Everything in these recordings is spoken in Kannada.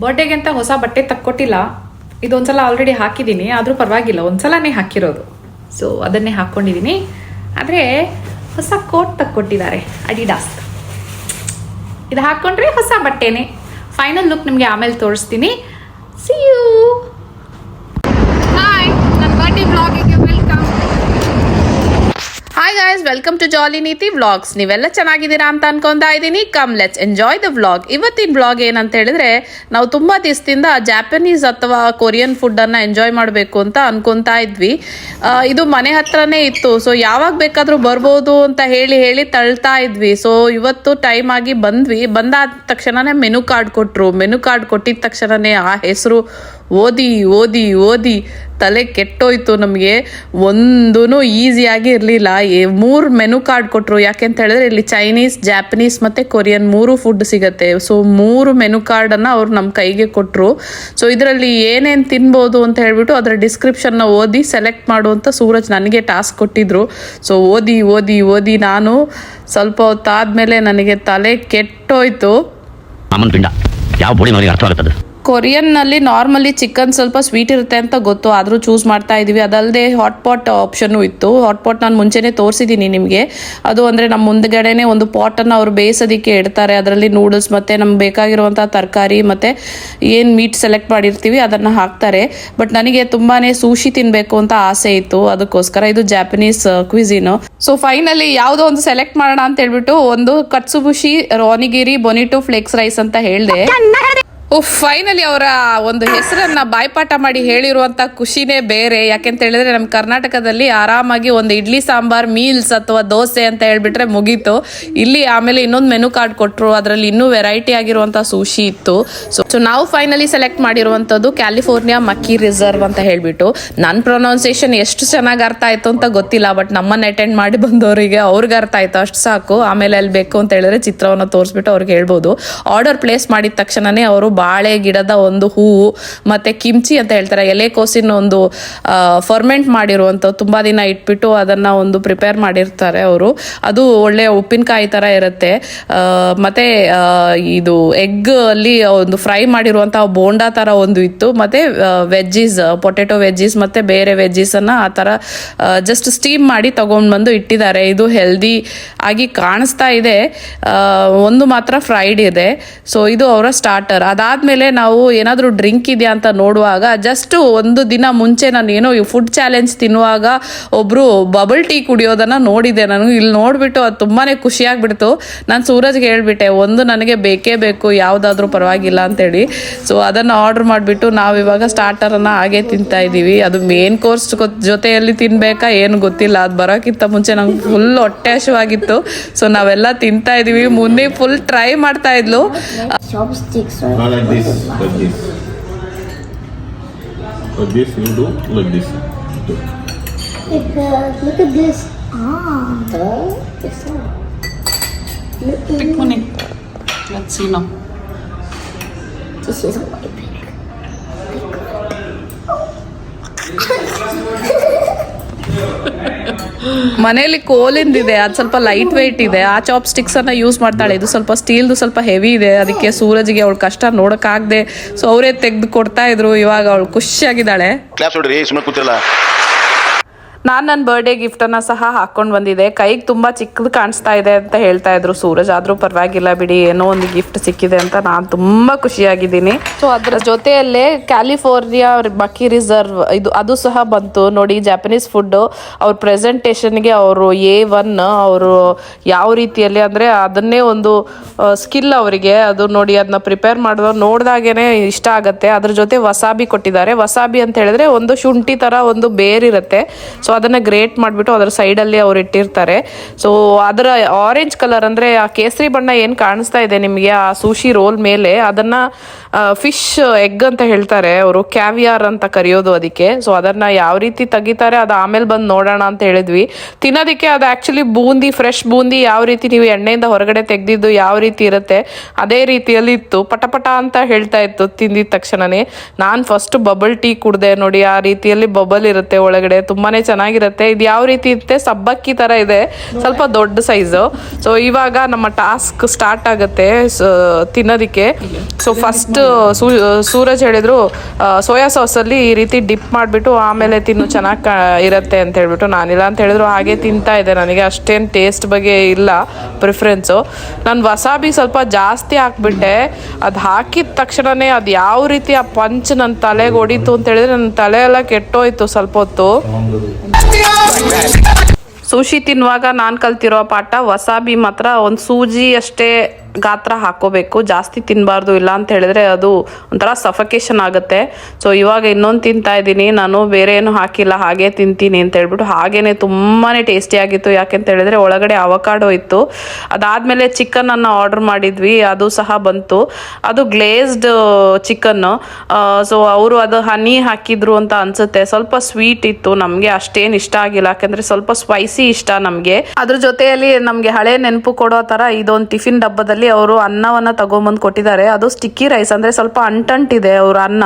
ಬರ್ಡೇಗೆ ಅಂತ ಹೊಸ ಬಟ್ಟೆ ತಕ್ಕೊಟ್ಟಿಲ್ಲ. ಇದೊಂದ್ಸಲ ಆಲ್ರೆಡಿ ಹಾಕಿದ್ದೀನಿ, ಆದರೂ ಪರವಾಗಿಲ್ಲ. ಒಂದ್ಸಲನೇ ಹಾಕಿರೋದು. ಸೊ ಅದನ್ನೇ ಹಾಕ್ಕೊಂಡಿದ್ದೀನಿ ಆದರೆ, ಹೊಸ ಕೋಟ್ ತಕ್ಕೊಟ್ಟಿದ್ದಾರೆ ಅಡಿಡಾಸ್ ಇದು ಹಾಕ್ಕೊಂಡ್ರೆ ಹೊಸ ಬಟ್ಟೆನೇ. ಫೈನಲ್ ಲುಕ್ ನಿಮಗೆ ಆಮೇಲೆ ತೋರಿಸ್ತೀನಿ. ಸಿ ಯು ಹಾಯ್ ನನ್ನ birthday ಬ್ಲಾಗಿಗೆ welcome hi guys welcome to jolly Neethi vlogs ನೀವೆಲ್ಲ ಚೆನ್ನಾಗಿದ್ದೀರಾ ಅಂತ ಅನ್ಕೊಂತಾ ಇದ್ದೀನಿ. Come let's enjoy the vlog ಇವತ್ತಿನ ವ್ಲಾಗ್ ಏನಂತ ಹೇಳಿದ್ರೆ, ನಾವು ತುಂಬ ದಿವಸದಿಂದ ಜಾಪನೀಸ್ ಅಥವಾ ಕೊರಿಯನ್ ಫುಡ್ ಅನ್ನ ಎಂಜಾಯ್ ಮಾಡಬೇಕು ಅಂತ ಅನ್ಕೊತಾ ಇದ್ವಿ. ಇದು ಮನೆ ಹತ್ರನೇ ಇತ್ತು ಸೊ ಯಾವಾಗ ಬೇಕಾದರೂ ಬರ್ಬೋದು ಅಂತ ಹೇಳಿ ಹೇಳಿ ತಳ್ತಾ ಇದ್ವಿ. ಸೊ ಇವತ್ತು ಟೈಮ್ ಆಗಿ ಬಂದ್ವಿ. ಬಂದಾದ ತಕ್ಷಣನೇ ಮೆನು ಕಾರ್ಡ್ ಕೊಟ್ಟರು ಮೆನು ಕಾರ್ಡ್ ಕೊಟ್ಟಿದ ತಕ್ಷಣನೇ ಆ ಹೆಸರು ಓದಿ ಓದಿ ಓದಿ ತಲೆ ಕೆಟ್ಟೋಯ್ತು ನಮಗೆ. ಒಂದೂ ಈಸಿಯಾಗಿ ಇರಲಿಲ್ಲ. ಮೂರು ಮೆನು ಕಾರ್ಡ್ ಕೊಟ್ಟರು ಯಾಕೆಂತ ಹೇಳಿದ್ರೆ ಇಲ್ಲಿ ಚೈನೀಸ್ ಜಾಪನೀಸ್ ಮತ್ತು ಕೊರಿಯನ್ ಮೂರು ಫುಡ್ ಸಿಗುತ್ತೆ. ಸೊ ಮೂರು ಮೆನು ಕಾರ್ಡನ್ನು ಅವರು ನಮ್ಮ ಕೈಗೆ ಕೊಟ್ಟರು ಸೊ ಇದರಲ್ಲಿ ಏನೇನು ತಿನ್ಬೋದು ಅಂತ ಹೇಳಿಬಿಟ್ಟು ಅದರ ಡಿಸ್ಕ್ರಿಪ್ಷನ್ನ ಓದಿ ಸೆಲೆಕ್ಟ್ ಮಾಡುವಂಥ ಸೂರಜ್ ನನಗೆ ಟಾಸ್ಕ್ ಕೊಟ್ಟಿದ್ರು. ಸೊ ಓದಿ ಓದಿ ಓದಿ ನಾನು ಸ್ವಲ್ಪ ಹೊತ್ತಾದ್ಮೇಲೆ ನನಗೆ ತಲೆ ಕೆಟ್ಟೋಯ್ತು. ಅಮ್ಮನ ಪಿಂಡ, ಯಾವ ಅರ್ಥ ಅರ್ಥವಾಗುತ್ತದೆ? ಕೊರಿಯನ್ನಲ್ಲಿ ನಾರ್ಮಲಿ ಚಿಕನ್ ಸ್ವಲ್ಪ ಸ್ವೀಟ್ ಇರುತ್ತೆ ಅಂತ ಗೊತ್ತು, ಆದರೂ ಚೂಸ್ ಮಾಡ್ತಾ ಇದೀವಿ. ಅದಲ್ಲದೆ ಹಾಟ್ ಪಾಟ್ ಆಪ್ಷನ್ನು ಇತ್ತು. ಹಾಟ್ ಪಾಟ್ ನಾನು ಮುಂಚೆನೇ ತೋರಿಸಿದ್ದೀನಿ ನಿಮಗೆ. ಅದು ಅಂದರೆ ನಮ್ಮ ಮುಂದ್ಗಡೆನೆ ಒಂದು ಪಾಟನ್ನು ಅವರು ಬೇಯಿಸೋದಕ್ಕೆ ಇಡ್ತಾರೆ. ಅದರಲ್ಲಿ ನೂಡಲ್ಸ್ ಮತ್ತು ನಮ್ಗೆ ಬೇಕಾಗಿರುವಂಥ ತರಕಾರಿ ಮತ್ತು ಏನು ಮೀಟ್ ಸೆಲೆಕ್ಟ್ ಮಾಡಿರ್ತೀವಿ, ಅದನ್ನು ಹಾಕ್ತಾರೆ. ಬಟ್ ನನಗೆ ತುಂಬಾ ಸೂಶಿ ತಿನ್ನಬೇಕು ಅಂತ ಆಸೆ ಇತ್ತು. ಅದಕ್ಕೋಸ್ಕರ ಇದು ಜಾಪನೀಸ್ ಕ್ವಿಸಿನು ಸೊ ಫೈನಲಿ ಯಾವುದೋ ಒಂದು ಸೆಲೆಕ್ಟ್ ಮಾಡೋಣ ಅಂತ ಹೇಳ್ಬಿಟ್ಟು ಒಂದು ಕಟ್ಸುಬುಶಿ ರೋನಿಗಿರಿ ಬೊನಿಟೋ ಫ್ಲೆಕ್ಸ್ ರೈಸ್ ಅಂತ ಹೇಳಿದೆ. ಫೈನಲಿ ಅವರ ಒಂದು ಹೆಸರನ್ನ ಬಾಯ್ಪಾಠ ಮಾಡಿ ಹೇಳಿರುವಂತ ಖುಷಿನೇ ಬೇರೆ. ಯಾಕೆಂತ ಹೇಳಿದ್ರೆ ನಮ್ಮ ಕರ್ನಾಟಕದಲ್ಲಿ ಆರಾಮಾಗಿ ಒಂದು ಇಡ್ಲಿ ಸಾಂಬಾರ್ ಮೀಲ್ಸ್ ಅಥವಾ ದೋಸೆ ಅಂತ ಹೇಳ್ಬಿಟ್ರೆ ಮುಗೀತು. ಇಲ್ಲಿ ಆಮೇಲೆ ಇನ್ನೊಂದು ಮೆನು ಕಾರ್ಡ್ ಕೊಟ್ಟರು ಅದರಲ್ಲಿ ಇನ್ನೂ ವೆರೈಟಿ ಆಗಿರುವಂತ ಸೂಶಿ ಇತ್ತು. ಸೊ ನಾವು ಫೈನಲಿ ಸೆಲೆಕ್ಟ್ ಮಾಡಿರುವಂಥದ್ದು ಕ್ಯಾಲಿಫೋರ್ನಿಯಾ ಮಕ್ಕಿ ರಿಸರ್ವ್ ಅಂತ ಹೇಳ್ಬಿಟ್ಟು. ನನ್ನ ಪ್ರೊನೌನ್ಸಿಯೇಷನ್ ಎಷ್ಟು ಚೆನ್ನಾಗಿ ಅರ್ಥ ಆಯ್ತು ಅಂತ ಗೊತ್ತಿಲ್ಲ ಬಟ್ ನಮ್ಮನ್ನ ಅಟೆಂಡ್ ಮಾಡಿ ಬಂದವರಿಗೆ ಅವ್ರಿಗೆ ಅರ್ಥ ಆಯ್ತು. ಅಷ್ಟು ಸಾಕು. ಆಮೇಲೆ ಅಲ್ಲಿ ಬೇಕು ಅಂತ ಹೇಳಿದ್ರೆ ಚಿತ್ರವನ್ನು ತೋರಿಸ್ಬಿಟ್ಟು ಅವ್ರಿಗೆ ಹೇಳ್ಬೋದು. ಆರ್ಡರ್ ಪ್ಲೇಸ್ ಮಾಡಿದ ತಕ್ಷಣನೇ ಅವರು ಬಾಳೆ ಗಿಡದ ಒಂದು ಹೂವು, ಮತ್ತೆ ಕಿಮ್ಚಿ ಅಂತ ಹೇಳ್ತಾರೆ. ಎಲೆಕೋಸಿನ ಒಂದು ಫರ್ಮೆಂಟ್ ಮಾಡಿರುವಂಥ ತುಂಬಾ ದಿನ ಇಟ್ಬಿಟ್ಟು ಅದನ್ನ ಒಂದು ಪ್ರಿಪೇರ್ ಮಾಡಿರ್ತಾರೆ ಅವರು. ಅದು ಒಳ್ಳೆ ಉಪ್ಪಿನಕಾಯಿ ತರ ಇರುತ್ತೆ. ಮತ್ತು ಇದು ಎಗ್ ಅಲ್ಲಿ ಒಂದು ಫ್ರೈ ಮಾಡಿರುವಂಥ ಬೋಂಡಾ ತರ ಒಂದು ಇತ್ತು. ಮತ್ತೆ ವೆಜ್ಜೀಸ್ ಪೊಟೆಟೊ ವೆಜ್ಜೀಸ್ ಮತ್ತೆ ಬೇರೆ ವೆಜ್ಜೀಸನ್ನು ಆ ತರ ಜಸ್ಟ್ ಸ್ಟೀಮ್ ಮಾಡಿ ತಗೊಂಡ್ ಬಂದು ಇಟ್ಟಿದ್ದಾರೆ. ಇದು ಹೆಲ್ದಿ ಆಗಿ ಕಾಣಿಸ್ತಾ ಇದೆ. ಒಂದು ಮಾತ್ರ ಫ್ರೈಡ್ ಇದೆ. ಸೊ ಇದು ಅವರ ಸ್ಟಾರ್ಟರ್ ಅದಾದ್ಮೇಲೆ ನಾವು ಏನಾದರೂ ಡ್ರಿಂಕ್ ಇದೆಯಾ ಅಂತ ನೋಡುವಾಗ ಜಸ್ಟ್ ಒಂದು ದಿನ ಮುಂಚೆ ನಾನು ಏನೋ ಫುಡ್ ಚಾಲೆಂಜ್ ತಿನ್ನುವಾಗ ಒಬ್ರು ಬಬಲ್ ಟೀ ಕುಡಿಯೋದನ್ನ ನೋಡಿದೆ. ನಾನು ಇಲ್ಲಿ ನೋಡಿಬಿಟ್ಟು ಅದು ತುಂಬಾನೇ ಖುಷಿಯಾಗ್ಬಿಡ್ತು ನಾನು ಸೂರಜ್ಗೆ ಹೇಳ್ಬಿಟ್ಟೆ ಒಂದು ನನಗೆ ಬೇಕೇ ಬೇಕು ಯಾವುದಾದ್ರೂ ಪರವಾಗಿಲ್ಲ ಅಂತೇಳಿ. ಸೊ ಅದನ್ನು ಆರ್ಡರ್ ಮಾಡಿಬಿಟ್ಟು ನಾವು ಇವಾಗ ಸ್ಟಾರ್ಟರನ್ನು ಹಾಗೆ ತಿಂತಾ ಇದ್ದೀವಿ ಅದು ಮೇನ್ ಕೋರ್ಸ್ ಜೊತೆಯಲ್ಲಿ ತಿನ್ಬೇಕಾ ಏನು ಗೊತ್ತಿಲ್ಲ. ಅದು ಬರೋಕ್ಕಿಂತ ಮುಂಚೆ ನಂಗೆ ಫುಲ್ ಹೊಟ್ಟೆ ಹಸಿವಾಗಿತ್ತು ಸೊ ನಾವೆಲ್ಲ ತಿಂತಾ ಇದೀವಿ. ಮುಂದೆ ಫುಲ್ ಟ್ರೈ ಮಾಡ್ತಾ ಇದ್ಲು. Like this, like this. Like this, you do like this. Do. like uh, look at this. Ah, oh, it's not. Look at This is white pink. ಮನೆಯಲ್ಲಿ ಕೋಲಿಂದಿದೆ ಅದು ಸ್ವಲ್ಪ ಲೈಟ್ ವೆಯ್ಟ್ ಇದೆ. ಆ ಚಾಪ್ ಸ್ಟಿಕ್ಸ್ ಅನ್ನ ಯೂಸ್ ಮಾಡ್ತಾಳೆ. ಇದು ಸ್ವಲ್ಪ ಸ್ಟೀಲ್ದು ಸ್ವಲ್ಪ ಹೆವಿ ಇದೆ. ಅದಕ್ಕೆ ಸೂರಜ್ಗೆ ಅವಳ ಕಷ್ಟ ನೋಡಕ್ಕಾಗದೆ ಸೊ ಅವರೇ ತೆಗೆದು ಕೊಡ್ತಾ ಇದ್ರು. ಇವಾಗ ಅವಳು ಖುಷಿಯಾಗಿದ್ದಾಳೆ. ನಾನು ನನ್ನ ಬರ್ಡೇ ಗಿಫ್ಟನ್ನು ಸಹ ಹಾಕ್ಕೊಂಡು ಬಂದಿದ್ದೆ ಕೈಗೆ ತುಂಬ ಚಿಕ್ಕದು ಕಾಣಿಸ್ತಾ ಇದೆ ಅಂತ ಹೇಳ್ತಾ ಇದ್ರು ಸೂರಜ್. ಆದರೂ ಪರವಾಗಿಲ್ಲ ಬಿಡಿ, ಏನೋ ಒಂದು ಗಿಫ್ಟ್ ಸಿಕ್ಕಿದೆ ಅಂತ ನಾನು ತುಂಬ ಖುಷಿಯಾಗಿದ್ದೀನಿ. ಸೊ ಅದರ ಜೊತೆಯಲ್ಲೇ ಕ್ಯಾಲಿಫೋರ್ನಿಯಾ ಬಾಕಿ ರಿಸರ್ವ್, ಇದು, ಅದು ಸಹ ಬಂತು. ನೋಡಿ ಜಾಪನೀಸ್ ಫುಡ್ಡು ಅವ್ರ ಪ್ರೆಸೆಂಟೇಷನ್ಗೆ ಅವರು ಎ ಒನ್ ಅವರು ಯಾವ ರೀತಿಯಲ್ಲಿ ಅಂದರೆ ಅದನ್ನೇ ಒಂದು ಸ್ಕಿಲ್ ಅವರಿಗೆ. ಅದು ನೋಡಿ ಅದನ್ನ ಪ್ರಿಪೇರ್ ಮಾಡಿದವ್ರು ನೋಡಿದಾಗೇನೆ ಇಷ್ಟ ಆಗುತ್ತೆ. ಅದ್ರ ಜೊತೆ ವಸಾಬಿ ಕೊಟ್ಟಿದ್ದಾರೆ. ವಸಾಬಿ ಅಂತ ಹೇಳಿದ್ರೆ ಒಂದು ಶುಂಠಿ ಥರ ಒಂದು ಬೇರಿರುತ್ತೆ. ಸೊ ಅದನ್ನ ಗ್ರೇಟ್ ಮಾಡಿಬಿಟ್ಟು ಅದರ ಸೈಡಲ್ಲಿ ಅವ್ರು ಇಟ್ಟಿರ್ತಾರೆ. ಸೊ ಅದರ ಆರೆಂಜ್ ಕಲರ್ ಅಂದರೆ ಆ ಕೇಸರಿ ಬಣ್ಣ ಏನು ಕಾಣಿಸ್ತಾ ಇದೆ ನಿಮಗೆ? ಆ ಸೂಶಿ ರೋಲ್ ಮೇಲೆ ಅದನ್ನ ಫಿಶ್ ಎಗ್ ಅಂತ ಹೇಳ್ತಾರೆ ಅವರು ಕ್ಯಾವಿಯಾರ್ ಅಂತ ಕರೆಯೋದು ಅದಕ್ಕೆ. ಸೊ ಅದನ್ನ ಯಾವ ರೀತಿ ತೆಗಿತಾರೆ ಅದು ಆಮೇಲೆ ಬಂದು ನೋಡೋಣ ಅಂತ ಹೇಳಿದ್ವಿ. ತಿನ್ನೋದಕ್ಕೆ ಅದು ಆ್ಯಕ್ಚುಲಿ ಬೂಂದಿ ಫ್ರೆಶ್ ಬೂಂದಿ ಯಾವ ರೀತಿ ನೀವು ಎಣ್ಣೆಯಿಂದ ಹೊರಗಡೆ ತೆಗೆದಿದ್ದು ಯಾವ ರೀತಿ ಇರುತ್ತೆ, ಅದೇ ರೀತಿಯಲ್ಲಿ ಇತ್ತು. ಪಟ ಪಟ ಅಂತ ಹೇಳ್ತಾ ಇತ್ತು ತಿಂದಿದ ತಕ್ಷಣನೇ. ನಾನು ಫಸ್ಟ್ ಬಬಲ್ ಟೀ ಕುಡ್ದೆ ನೋಡಿ, ಆ ರೀತಿಯಲ್ಲಿ ಬಬಲ್ ಇರುತ್ತೆ ಒಳಗಡೆ. ತುಂಬಾನೇ ಚೆನ್ನಾಗಿ ಚೆನ್ನಾಗಿರುತ್ತೆ. ಇದು ಯಾವ ರೀತಿ ಇರುತ್ತೆ? ಸಬ್ಬಕ್ಕಿ ಥರ ಇದೆ. ಸ್ವಲ್ಪ ದೊಡ್ಡ ಸೈಜು ಸೊ ಇವಾಗ ನಮ್ಮ ಟಾಸ್ಕ್ ಸ್ಟಾರ್ಟ್ ಆಗುತ್ತೆ ತಿನ್ನೋದಕ್ಕೆ. ಸೊ ಫಸ್ಟ್ ಸೂರಜ್ ಹೇಳಿದ್ರು ಸೋಯಾ ಸಾಸಲ್ಲಿ ಈ ರೀತಿ ಡಿಪ್ ಮಾಡಿಬಿಟ್ಟು ಆಮೇಲೆ ತಿನ್ನು, ಚೆನ್ನಾಗಿ ಇರುತ್ತೆ ಅಂತ ಹೇಳ್ಬಿಟ್ಟು ನಾನಿಲ್ಲ ಅಂತ ಹೇಳಿದ್ರು. ಹಾಗೆ ತಿಂತಾ ಇದೆ ನನಗೆ. ಅಷ್ಟೇನು ಟೇಸ್ಟ್ ಬಗ್ಗೆ ಇಲ್ಲ ಪ್ರಿಫರೆನ್ಸು ನಾನು ವಸಾಬಿ ಸ್ವಲ್ಪ ಜಾಸ್ತಿ ಹಾಕ್ಬಿಟ್ಟೆ. ಅದು ಹಾಕಿದ ತಕ್ಷಣನೇ ಅದು ಯಾವ ರೀತಿ ಆ ಪಂಚ್ ನನ್ನ ತಲೆಗೆ ಹೊಡಿತು ಅಂತ ಹೇಳಿದ್ರೆ ನನ್ನ ತಲೆ ಎಲ್ಲ ಕೆಟ್ಟೋಯ್ತು ಸ್ವಲ್ಪ ಹೊತ್ತು. ಸುಶಿ ತಿನ್ನುವಾಗ ನಾನು ಕಲ್ತಿರೋ ಪಾಠ ವಸಾಬಿ ಮಾತ್ರ ಒಂದು ಸೂಜಿ ಅಷ್ಟೇ ಗಾತ್ರ ಹಾಕೋಬೇಕು, ಜಾಸ್ತಿ ತಿನ್ನಬಾರ್ದು ಇಲ್ಲ ಅಂತ ಹೇಳಿದ್ರೆ ಅದು ಒಂಥರ ಸಫಕೇಶನ್ ಆಗುತ್ತೆ. ಸೊ ಇವಾಗ ಇನ್ನೊಂದು ತಿಂತಾ ಇದ್ದೀನಿ, ನಾನು ಬೇರೆ ಏನು ಹಾಕಿಲ್ಲ, ಹಾಗೆ ತಿಂತೀನಿ ಅಂತ ಹೇಳ್ಬಿಟ್ಟು ಹಾಗೇನೆ ತುಂಬಾ ಟೇಸ್ಟಿಯಾಗಿತ್ತು ಯಾಕೆಂತ ಹೇಳಿದ್ರೆ ಒಳಗಡೆ ಅವಕಾಡೋ ಇತ್ತು. ಅದಾದಮೇಲೆ ಚಿಕನನ್ನು ಆರ್ಡರ್ ಮಾಡಿದ್ವಿ, ಅದು ಸಹ ಬಂತು. ಅದು ಗ್ಲೇಸ್ಡ್ ಚಿಕನ್ ಸೊ ಅವರು ಅದು ಹನಿ ಹಾಕಿದ್ರು ಅಂತ ಅನ್ಸುತ್ತೆ. ಸ್ವಲ್ಪ ಸ್ವೀಟ್ ಇತ್ತು, ನಮಗೆ ಅಷ್ಟೇನು ಇಷ್ಟ ಆಗಿಲ್ಲ. ಯಾಕಂದ್ರೆ ಸ್ವಲ್ಪ ಸ್ಪೈಸಿ ಇಷ್ಟ ನಮಗೆ. ಅದ್ರ ಜೊತೆಯಲ್ಲಿ ನಮಗೆ ಹಳೆ ನೆನಪು ಕೊಡೋ ತರ ಇದೊಂದು ಟಿಫಿನ್ ಡಬ್ಬದಲ್ಲಿ ಅವರು ಅನ್ನವನ್ನ ತಗೊಂಬಂದು ಕೊಟ್ಟಿದ್ದಾರೆ. ಅದು ಸ್ಟಿಕ್ಕಿ ರೈಸ್ ಅಂದ್ರೆ ಸ್ವಲ್ಪ ಅಂಟಂಟಿದೆ ಅವ್ರ ಅನ್ನ.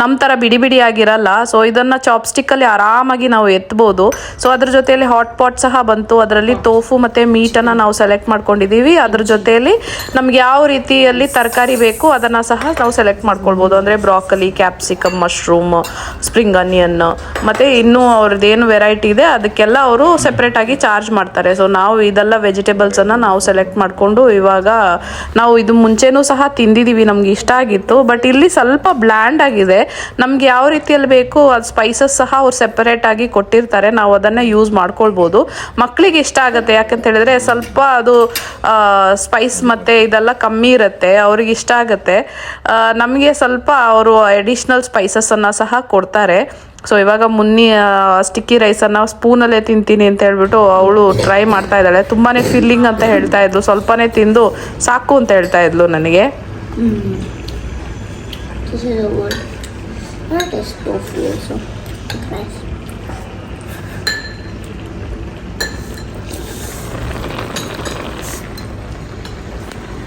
ನಮ್ಮ ಥರ ಬಿಡಿ ಬಿಡಿ ಆಗಿರಲ್ಲ. ಸೊ ಇದನ್ನ ಚಾಪ್ಸ್ಟಿಕ್ ಅಲ್ಲಿ ಆರಾಮಾಗಿ ನಾವು ಎತ್ಬೋದು. ಸೊ ಅದ್ರ ಜೊತೆಯಲ್ಲಿ ಹಾಟ್ ಪಾಟ್ ಸಹ ಬಂತು. ಅದರಲ್ಲಿ ತೋಫು ಮತ್ತೆ ಮೀಟನ್ನು ನಾವು ಸೆಲೆಕ್ಟ್ ಮಾಡ್ಕೊಂಡಿದೀವಿ. ಅದ್ರ ಜೊತೆಯಲ್ಲಿ ನಮ್ಗೆ ಯಾವ ರೀತಿಯಲ್ಲಿ ತರಕಾರಿ ಬೇಕು ಅದನ್ನ ಸಹ ನಾವು ಸೆಲೆಕ್ಟ್ ಮಾಡ್ಕೊಳ್ಬೋದು. ಅಂದ್ರೆ broccoli capsicum mushroom spring onion ಮತ್ತೆ ಇನ್ನೂ ಅವ್ರದ್ದೇನು ವೆರೈಟಿ ಇದೆ, ಅದಕ್ಕೆಲ್ಲ ಅವರು ಸೆಪರೇಟ್ ಆಗಿ ಚಾರ್ಜ್ ಮಾಡ್ತಾರೆ. ಸೊ ನಾವು ಇದೆಲ್ಲ ವೆಜಿಟೇಬಲ್ಸನ್ನು ನಾವು ಸೆಲೆಕ್ಟ್ ಮಾಡಿಕೊಂಡು ಇವಾಗ ನಾವು ಇದು ಮುಂಚೆನೂ ಸಹ ತಿಂದಿದ್ದೀವಿ ನಮ್ಗೆ ಇಷ್ಟ ಆಗಿತ್ತು. ಬಟ್ ಇಲ್ಲಿ ಸ್ವಲ್ಪ ಬ್ಲ್ಯಾಂಡ್ ಆಗಿದೆ. ನಮ್ಗೆ ಯಾವ ರೀತಿಯಲ್ಲಿ ಬೇಕು, ಅದು ಸ್ಪೈಸಸ್ ಸಹ ಅವ್ರು ಸೆಪರೇಟ್ ಆಗಿ ಕೊಟ್ಟಿರ್ತಾರೆ. ನಾವು ಅದನ್ನ ಯೂಸ್ ಮಾಡ್ಕೊಳ್ಬೋದು. ಮಕ್ಕಳಿಗೆ ಇಷ್ಟ ಆಗುತ್ತೆ. ಯಾಕಂತ ಹೇಳಿದ್ರೆ ಸ್ವಲ್ಪ ಅದು ಸ್ಪೈಸ್ ಮತ್ತೆ ಇದೆಲ್ಲ ಕಮ್ಮಿ ಇರುತ್ತೆ. ಅವ್ರಿಗೆ ಇಷ್ಟ ಆಗುತ್ತೆ. ನಮಗೆ ಸ್ವಲ್ಪ ಅವರು ಅಡಿಷ್ನಲ್ ಸ್ಪೈಸಸ್ ಅನ್ನ ಸಹ ಕೊಡ್ತಾರೆ. ಸೊ ಇವಾಗ ಮುನ್ನಿ ಸ್ಟಿಕ್ಕಿ ರೈಸನ್ನು ಸ್ಪೂನಲ್ಲೇ ತಿಂತೀನಿ ಅಂತ ಹೇಳ್ಬಿಟ್ಟು ಅವಳು ಟ್ರೈ ಮಾಡ್ತಾ ಇದ್ದಾಳೆ. ತುಂಬಾ ಫಿಲ್ಲಿಂಗ್ ಅಂತ ಹೇಳ್ತಾ ಇದ್ಲು. ಸ್ವಲ್ಪನೇ ತಿಂದು ಸಾಕು ಅಂತ ಹೇಳ್ತಾ ಇದ್ಲು ನನಗೆ.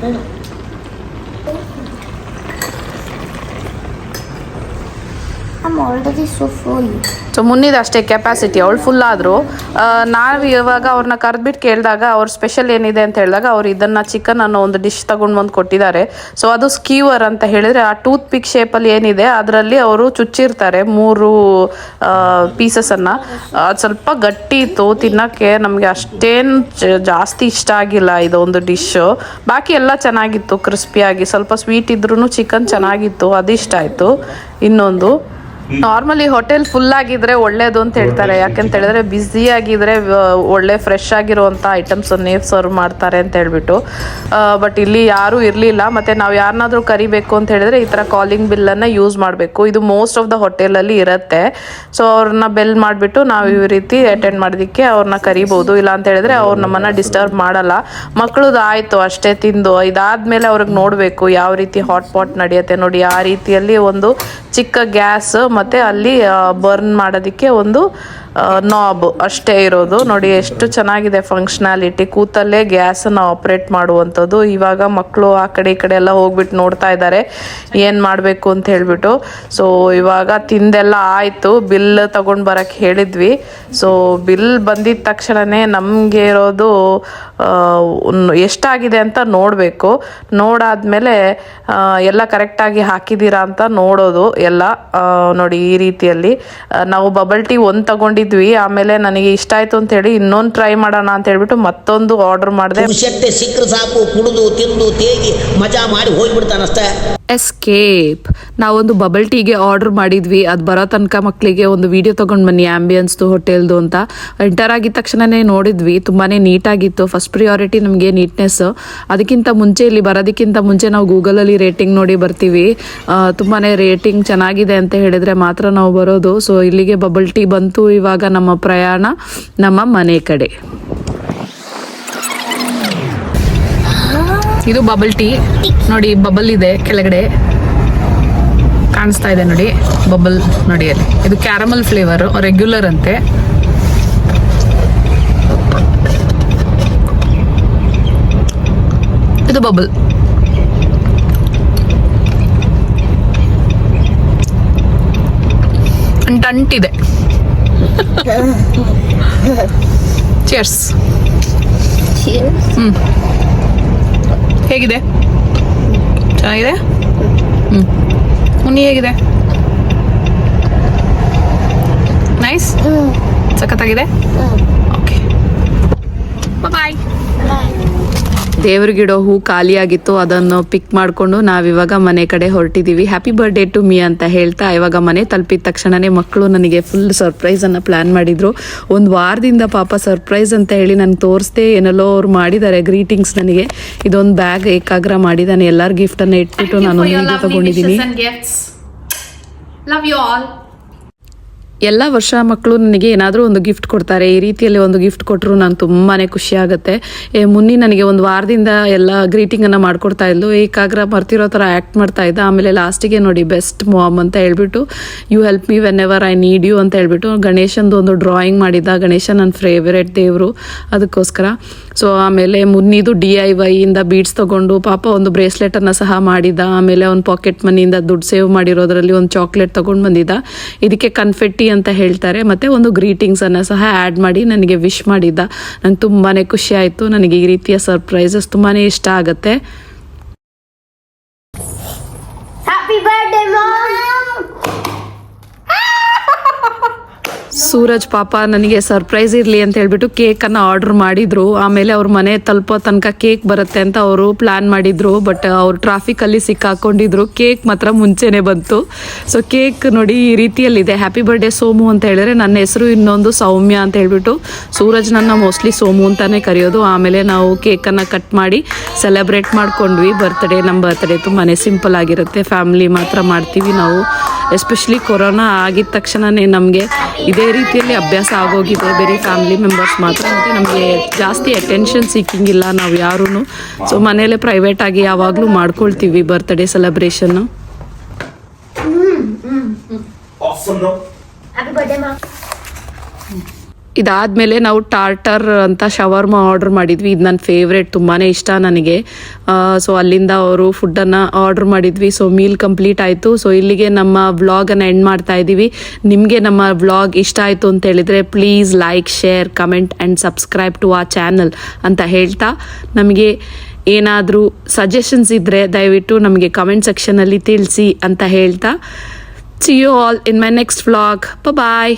This ಸೊ ಮುನ್ನಿದ ಅಷ್ಟೇ ಕೆಪಾಸಿಟಿ ಅವಳು ಫುಲ್ ಆದರು ನಾವು ಇವಾಗ ಅವ್ರನ್ನ ಕರೆದ್ಬಿಟ್ಟು ಕೇಳಿದಾಗ ಅವ್ರ ಸ್ಪೆಷಲ್ ಏನಿದೆ ಅಂತ ಹೇಳಿದಾಗ ಅವ್ರು ಇದನ್ನು ಚಿಕನ್ ಅನ್ನೋ ಒಂದು ಡಿಶ್ ತಗೊಂಡು ಬಂದು ಕೊಟ್ಟಿದ್ದಾರೆ. ಸೊ ಅದು ಸ್ಕೀವರ್ ಅಂತ ಹೇಳಿದರೆ ಆ ಟೂತ್ ಪಿಕ್ ಶೇಪಲ್ಲಿ ಏನಿದೆ, ಅದರಲ್ಲಿ ಅವರು ಚುಚ್ಚಿರ್ತಾರೆ ಮೂರು ಪೀಸಸನ್ನು ಅದು ಸ್ವಲ್ಪ ಗಟ್ಟಿ ಇತ್ತು, ತಿನ್ನೋಕ್ಕೆ ನಮಗೆ ಅಷ್ಟೇನು ಜಾಸ್ತಿ ಇಷ್ಟ ಆಗಿಲ್ಲ ಇದೊಂದು ಡಿಶ್ಶು ಬಾಕಿ ಎಲ್ಲ ಚೆನ್ನಾಗಿತ್ತು ಕ್ರಿಸ್ಪಿಯಾಗಿ ಸ್ವಲ್ಪ ಸ್ವೀಟ್ ಇದ್ರೂ ಚಿಕನ್ ಚೆನ್ನಾಗಿತ್ತು ಅದು ಇಷ್ಟ ಆಯಿತು. ಇನ್ನೊಂದು. ನಾರ್ಮಲಿ ಹೋಟೆಲ್ ಫುಲ್ ಆಗಿದ್ರೆ ಒಳ್ಳೇದು ಅಂತ ಹೇಳ್ತಾರೆ. ಯಾಕಂತ ಹೇಳಿದ್ರೆ ಬ್ಯುಸಿ ಆಗಿದ್ರೆ ಒಳ್ಳೆ ಫ್ರೆಶ್ ಆಗಿರುವಂಥ ಐಟಮ್ಸನ್ನೇ ಸರ್ವ್ ಮಾಡ್ತಾರೆ ಅಂತ ಹೇಳ್ಬಿಟ್ಟು. ಬಟ್ ಇಲ್ಲಿ ಯಾರೂ ಇರಲಿಲ್ಲ. ಮತ್ತು ನಾವು ಯಾರನ್ನಾದ್ರೂ ಕರಿಬೇಕು ಅಂತ ಹೇಳಿದ್ರೆ ಈ ಥರ ಕಾಲಿಂಗ್ ಬಿಲ್ಲನ್ನು ಯೂಸ್ ಮಾಡಬೇಕು. ಇದು ಮೋಸ್ಟ್ ಆಫ್ ದ ಹೋಟೆಲಲ್ಲಿ ಇರುತ್ತೆ. ಸೊ ಅವ್ರನ್ನ ಬೆಲ್ ಮಾಡಿಬಿಟ್ಟು ನಾವು ಈ ರೀತಿ ಅಟೆಂಡ್ ಮಾಡೋದಕ್ಕೆ ಅವ್ರನ್ನ ಕರಿಬೋದು. ಇಲ್ಲ ಅಂತ ಹೇಳಿದ್ರೆ ಅವ್ರು ನಮ್ಮನ್ನು ಡಿಸ್ಟರ್ಬ್ ಮಾಡಲ್ಲ. ಮಕ್ಕಳದು ಆಯಿತು ಅಷ್ಟೇ ತಿಂದು. ಇದಾದ್ಮೇಲೆ ಅವ್ರಿಗೆ ನೋಡಬೇಕು ಯಾವ ರೀತಿ ಹಾಟ್ ಪಾಟ್ ನಡೆಯುತ್ತೆ. ನೋಡಿ ಆ ರೀತಿಯಲ್ಲಿ ಒಂದು ಚಿಕ್ಕ ಗ್ಯಾಸ್ ಮತ್ತು ಅಲ್ಲಿ ಬರ್ನ್ ಮಾಡೋದಕ್ಕೆ ಒಂದು ನಾಬ್ ಅಷ್ಟೇ ಇರೋದು. ನೋಡಿ, ಎಷ್ಟು ಚೆನ್ನಾಗಿದೆ ಫಂಕ್ಷನಾಲಿಟಿ ಕೂತಲ್ಲೇ ಗ್ಯಾಸನ್ನು ಆಪ್ರೇಟ್ ಮಾಡುವಂಥದ್ದು. ಇವಾಗ ಮಕ್ಕಳು ಆ ಕಡೆ ಈ ಕಡೆ ಎಲ್ಲ ಹೋಗ್ಬಿಟ್ಟು ನೋಡ್ತಾ ಇದ್ದಾರೆ. ಏನು ಮಾಡಬೇಕು ಅಂತ ಹೇಳ್ಬಿಟ್ಟು. ಸೊ ಇವಾಗ ತಿಂದೆಲ್ಲ ಆಯಿತು. ಬಿಲ್ ತಗೊಂಡು ಬರೋಕ್ಕೆ ಹೇಳಿದ್ವಿ. ಸೊ ಬಿಲ್ ಬಂದಿದ ತಕ್ಷಣವೇ ನಮಗೆ ಇರೋದು ಎಷ್ಟಾಗಿದೆ ಅಂತ ನೋಡಬೇಕು. ನೋಡಾದ್ಮೇಲೆ ಎಲ್ಲ ಕರೆಕ್ಟಾಗಿ ಹಾಕಿದ್ದೀರಾ ಅಂತ ನೋಡೋದು. ಎಲ್ಲ ನೋಡಿ ಈ ರೀತಿಯಲ್ಲಿ ನಾವು ಬಬಲ್ ಟೀ ಒಂದು ತಗೊಂಡಿದ್ವಿ ಆಮೇಲೆ ನನಗೆ ಇಷ್ಟ ಆಯ್ತು ಅಂತ ಹೇಳಿ ಇನ್ನೊಂದು ಟ್ರೈ ಮಾಡೋಣ ಅಂತ ಹೇಳ್ಬಿಟ್ಟು ಮತ್ತೊಂದು ಆರ್ಡರ್ ಮಾಡಿದೆ. ಶಕ್ತಿ ಸಿಕ್ಕರೆ ಸಾಕು ಕುಡಿದು ತಿಂದು ತೇಗಿ ಮಜಾ ಮಾಡಿ ಹೋಗ್ಬಿಡ್ತಾನಷ್ಟೇ ಎಸ್ಕೇಪ್ ನಾವೊಂದು ಬಬಲ್ ಟೀಗೆ ಆರ್ಡರ್ ಮಾಡಿದ್ವಿ. ಅದು ಬರೋ ತನಕ ಮಕ್ಕಳಿಗೆ ಒಂದು ವಿಡಿಯೋ ತೊಗೊಂಡು ಬನ್ನಿ ಆ್ಯಂಬಿಯನ್ಸ್ದು ಹೋಟೆಲ್ದು ಅಂತ. ಎಂಟರ್ ಆಗಿದ ತಕ್ಷಣನೇ ನೋಡಿದ್ವಿ ತುಂಬಾ ನೀಟಾಗಿತ್ತು ಫಸ್ಟ್ ಪ್ರಿಯಾರಿಟಿ ನಮಗೆ ನೀಟ್ನೆಸ್ ಅದಕ್ಕಿಂತ ಮುಂಚೆ ಇಲ್ಲಿ ಬರೋದಕ್ಕಿಂತ ಮುಂಚೆ ನಾವು ಗೂಗಲಲ್ಲಿ ರೇಟಿಂಗ್ ನೋಡಿ ಬರ್ತೀವಿ. ತುಂಬಾ ರೇಟಿಂಗ್ ಚೆನ್ನಾಗಿದೆ ಅಂತ ಹೇಳಿದರೆ ಮಾತ್ರ ನಾವು ಬರೋದು. ಸೊ ಇಲ್ಲಿಗೆ ಬಬಲ್ ಟೀ ಬಂತು. ಇವಾಗ ನಮ್ಮ ಪ್ರಯಾಣ ನಮ್ಮ ಮನೆ ಕಡೆ. ಇದು ಬಬಲ್ ಟೀ ನೋಡಿ ಬಬಲ್ ಇದೆ ಕೆಳಗಡೆ. ಕಾಣಿಸ್ತಾ ಇದೆ ನೋಡಿ ಬಬಲ್ ನೋಡಿ ಅಲ್ಲಿ ಇದು ಕ್ಯಾರಮಲ್ ಫ್ಲೇವರ್ ರೆಗ್ಯುಲರ್ ಅಂತೆ. ಇದು ಬಬಲ್ ಅಂಟಿದೆ ಚೇರ್ಸ್ ಹ್ಮ್. ಹೇಗಿದೆ? ಚೆನ್ನಾಗಿದೆ? ಹ್ಞೂ ಉನ್ನಿ ಹೇಗಿದೆ? ನೈಸ್. ಸಖತ್ತಾಗಿದೆ? ದೇವ್ರ ಗಿಡ ಹೂ ಖಾಲಿಯಾಗಿತ್ತು ಅದನ್ನು ಪಿಕ್ ಮಾಡಿಕೊಂಡು ನಾವಿವಾಗ ಮನೆ ಕಡೆ ಹೊರಟಿದ್ದೀವಿ ಹ್ಯಾಪಿ ಬರ್ಡೇ ಟು ಮೀ ಅಂತ ಹೇಳ್ತಾ ಇವಾಗ ಮನೆ ತಲುಪಿದ ತಕ್ಷಣನೇ ಮಕ್ಕಳು ನನಗೆ ಫುಲ್ ಸರ್ಪ್ರೈಸನ್ನು ಪ್ಲ್ಯಾನ್ ಮಾಡಿದರು. ಒಂದು ವಾರದಿಂದ ಪಾಪ ಸರ್ಪ್ರೈಸ್ ಅಂತ ಹೇಳಿ ನನಗೆ ತೋರಿಸ್ದೆ ಏನಲ್ಲೋ ಅವ್ರು ಮಾಡಿದ್ದಾರೆ ಗ್ರೀಟಿಂಗ್ಸ್ ನನಗೆ. ಇದೊಂದು ಬ್ಯಾಗ್ ಏಕಾಗ್ರ ಮಾಡಿದ್ದಾನೆ ಎಲ್ಲರ ಗಿಫ್ಟನ್ನು ಇಟ್ಬಿಟ್ಟು ನಾನು ತಗೊಂಡಿದ್ದೀನಿ. Love you all. ಎಲ್ಲ ವರ್ಷ ಮಕ್ಕಳು ನನಗೆ ಏನಾದರೂ ಒಂದು ಗಿಫ್ಟ್ ಕೊಡ್ತಾರೆ. ಈ ರೀತಿಯಲ್ಲಿ ಒಂದು ಗಿಫ್ಟ್ ಕೊಟ್ಟರು ನಾನು ತುಂಬಾ ಖುಷಿ ಆಗುತ್ತೆ. ಏ, ಮುನ್ನಿ ನನಗೆ ಒಂದು ವಾರದಿಂದ ಎಲ್ಲ ಗ್ರೀಟಿಂಗನ್ನು ಮಾಡ್ಕೊಡ್ತಾ ಇದ್ಲು. ಏಕಾಗ್ರ ಮರ್ತಿರೋ ಥರ ಆ್ಯಕ್ಟ್ ಮಾಡ್ತಾ ಇದ್ದ. ಆಮೇಲೆ ಲಾಸ್ಟಿಗೆ ನೋಡಿ ಬೆಸ್ಟ್ ಮಾಮ್ ಅಂತ ಹೇಳ್ಬಿಟ್ಟು you help me whenever I need you ಅಂತ ಹೇಳ್ಬಿಟ್ಟು ಗಣೇಶಂದು ಒಂದು ಡ್ರಾಯಿಂಗ್ ಮಾಡಿದ್ದ. ಗಣೇಶ ನನ್ನ ಫೇವರೆಟ್ ದೇವರು. ಅದಕ್ಕೋಸ್ಕರ ಸೊ ಆಮೇಲೆ ಮುನ್ನಿದು ಡಿ ಐ ವೈಯಿಂದ ಬೀಡ್ಸ್ ತಗೊಂಡು ಪಾಪ ಒಂದು ಬ್ರೇಸ್ಲೆಟನ್ನು ಸಹ ಮಾಡಿದ. ಆಮೇಲೆ ಅವ್ನು ಪಾಕೆಟ್ ಮನಿಯಿಂದ ದುಡ್ಡು ಸೇವ್ ಮಾಡಿರೋದ್ರಲ್ಲಿ ಒಂದು ಚಾಕ್ಲೇಟ್ ತಗೊಂಡು ಬಂದಿದ್ದ ಇದಕ್ಕೆ ಕನ್ಫೆಟ್ಟಿ ಅಂತ ಹೇಳ್ತಾರೆ. ಮತ್ತು ಒಂದು ಗ್ರೀಟಿಂಗ್ಸನ್ನು ಸಹ ಆ್ಯಡ್ ಮಾಡಿ ನನಗೆ ವಿಶ್ ಮಾಡಿದ್ದ ನಂಗೆ ತುಂಬಾ ಖುಷಿ ಆಯಿತು. ನನಗೆ ಈ ರೀತಿಯ ಸರ್ಪ್ರೈಸಸ್ ತುಂಬಾ ಇಷ್ಟ ಆಗುತ್ತೆ. ಸೂರಜ್ ಪಾಪ ನನಗೆ ಸರ್ಪ್ರೈಸ್ ಇರಲಿ ಅಂತ ಹೇಳ್ಬಿಟ್ಟು ಕೇಕನ್ನು ಆರ್ಡರ್ ಮಾಡಿದ್ರು. ಆಮೇಲೆ ಅವ್ರ ಮನೆ ತಲುಪೋ ತನಕ ಕೇಕ್ ಬರುತ್ತೆ ಅಂತ ಅವರು ಪ್ಲ್ಯಾನ್ ಮಾಡಿದ್ರು. ಬಟ್ ಅವ್ರು ಟ್ರಾಫಿಕಲ್ಲಿ ಸಿಕ್ಕಾಕೊಂಡಿದ್ರು. ಕೇಕ್ ಮಾತ್ರ ಮುಂಚೆನೆ ಬಂತು. ಸೊ ಕೇಕ್ ನೋಡಿ ಈ ರೀತಿಯಲ್ಲಿದೆ. ಹ್ಯಾಪಿ ಬರ್ಡೇ ಸೋಮು ಅಂತ ಹೇಳಿದ್ರೆ ನನ್ನ ಹೆಸರು ಇನ್ನೊಂದು ಸೌಮ್ಯ ಅಂತ ಹೇಳ್ಬಿಟ್ಟು ಸೂರಜ್ ನನ್ನ ಮೋಸ್ಟ್ಲಿ ಸೋಮು ಅಂತಾನೆ ಕರೆಯೋದು. ಆಮೇಲೆ ನಾವು ಕೇಕನ್ನು ಕಟ್ ಮಾಡಿ ಸೆಲೆಬ್ರೇಟ್ ಮಾಡ್ಕೊಂಡ್ವಿ. ಬರ್ತ್ಡೇ ನಮ್ಮ ಬರ್ತ್ಡೇ ತುಂಬಾ ಸಿಂಪಲ್ ಆಗಿರುತ್ತೆ. ಫ್ಯಾಮಿಲಿ ಮಾತ್ರ ಮಾಡ್ತೀವಿ ನಾವು. ಎಸ್ಪೆಷಲಿ ಕೊರೋನಾ ಆಗಿದ ತಕ್ಷಣನೇ ನಮಗೆ ಇದೇ ರೀತಿಯಲ್ಲಿ ಅಭ್ಯಾಸ ಆಗೋಗಿದೆ. ಬೇರೆ ಫ್ಯಾಮಿಲಿ ಮೆಂಬರ್ಸ್ ಮಾತ್ರ ಮತ್ತು ನಮಗೆ ಜಾಸ್ತಿ ಅಟೆನ್ಷನ್ ಸಿಕ್ಕಿಂಗಿಲ್ಲ ನಾವು ಯಾರೂ ಸೊ ಮನೇಲೆ ಪ್ರೈವೇಟಾಗಿ ಯಾವಾಗಲೂ ಮಾಡ್ಕೊಳ್ತೀವಿ ಬರ್ತ್ಡೇ ಸೆಲೆಬ್ರೇಷನ್ನು Happy birthday, Mom. ಇದಾದಮೇಲೆ ನಾವು ಟಾರ್ಟರ್ ಅಂತ ಶವರ್ಮ ಆರ್ಡರ್ ಮಾಡಿದ್ವಿ. ಇದು ನನ್ನ ಫೇವ್ರೇಟ್ ತುಂಬಾ ಇಷ್ಟ ನನಗೆ. ಸೊ ಅಲ್ಲಿಂದ ಅವರು ಫುಡ್ಡನ್ನು ಆರ್ಡರ್ ಮಾಡಿದ್ವಿ. ಸೊ ಮೀಲ್ ಕಂಪ್ಲೀಟ್ ಆಯಿತು. ಸೊ ಇಲ್ಲಿಗೆ ನಮ್ಮ ವ್ಲಾಗನ್ನು ಎಂಡ್ ಮಾಡ್ತಾ ಇದ್ದೀವಿ ನಿಮಗೆ ನಮ್ಮ ವ್ಲಾಗ್ ಇಷ್ಟ ಆಯಿತು ಅಂತ ಹೇಳಿದರೆ please like share comment and subscribe to ಆ ಚಾನಲ್ ಅಂತ ಹೇಳ್ತಾ ನಮಗೆ ಏನಾದರೂ ಸಜೆಷನ್ಸ್ ಇದ್ದರೆ ದಯವಿಟ್ಟು ನಮಗೆ ಕಮೆಂಟ್ ಸೆಕ್ಷನಲ್ಲಿ ತಿಳಿಸಿ ಅಂತ ಹೇಳ್ತಾ. See you all in my next vlog bye